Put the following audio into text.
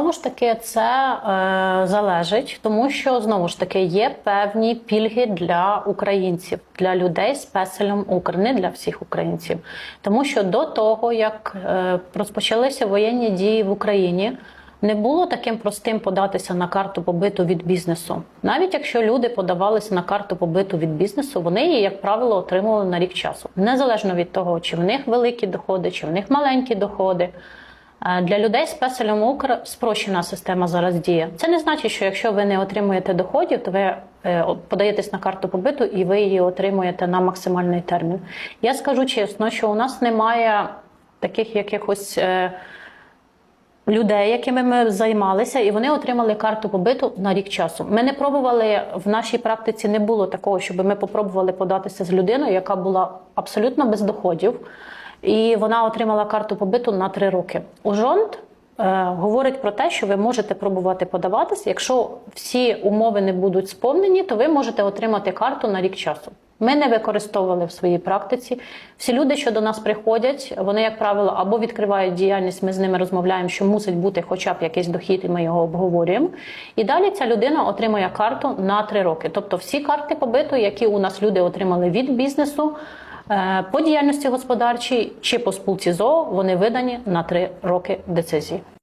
Знову ж таки, це е, залежить, тому що знову ж таки є певні пільги для українців, для людей з песелем Укр, для всіх українців. Тому що до того, як е, розпочалися воєнні дії в Україні, не було таким простим податися на карту побиту від бізнесу. Навіть якщо люди подавалися на карту побиту від бізнесу, вони її, як правило, отримували на рік часу, незалежно від того, чи в них великі доходи, чи в них маленькі доходи. Для людей з песелем Укр спрощена система зараз діє. Це не значить, що якщо ви не отримуєте доходів, то ви е, подаєтесь на карту побиту і ви її отримуєте на максимальний термін. Я скажу чесно, що у нас немає таких якихось. е, людей, якими ми займалися, і вони отримали карту побиту на рік часу. Ми не пробували в нашій практиці, не було такого, щоб ми попробували податися з людиною, яка була абсолютно без доходів, і вона отримала карту побиту на три роки. Ужонт е, говорить про те, що ви можете пробувати подаватися. Якщо всі умови не будуть сповнені, то ви можете отримати карту на рік часу. Ми не використовували в своїй практиці. Всі люди, що до нас приходять, вони, як правило, або відкривають діяльність, ми з ними розмовляємо, що мусить бути хоча б якийсь дохід, і ми його обговорюємо. І далі ця людина отримує карту на три роки. Тобто всі карти побиту, які у нас люди отримали від бізнесу по діяльності господарчій чи по спілці ЗОО, вони видані на три роки децизії.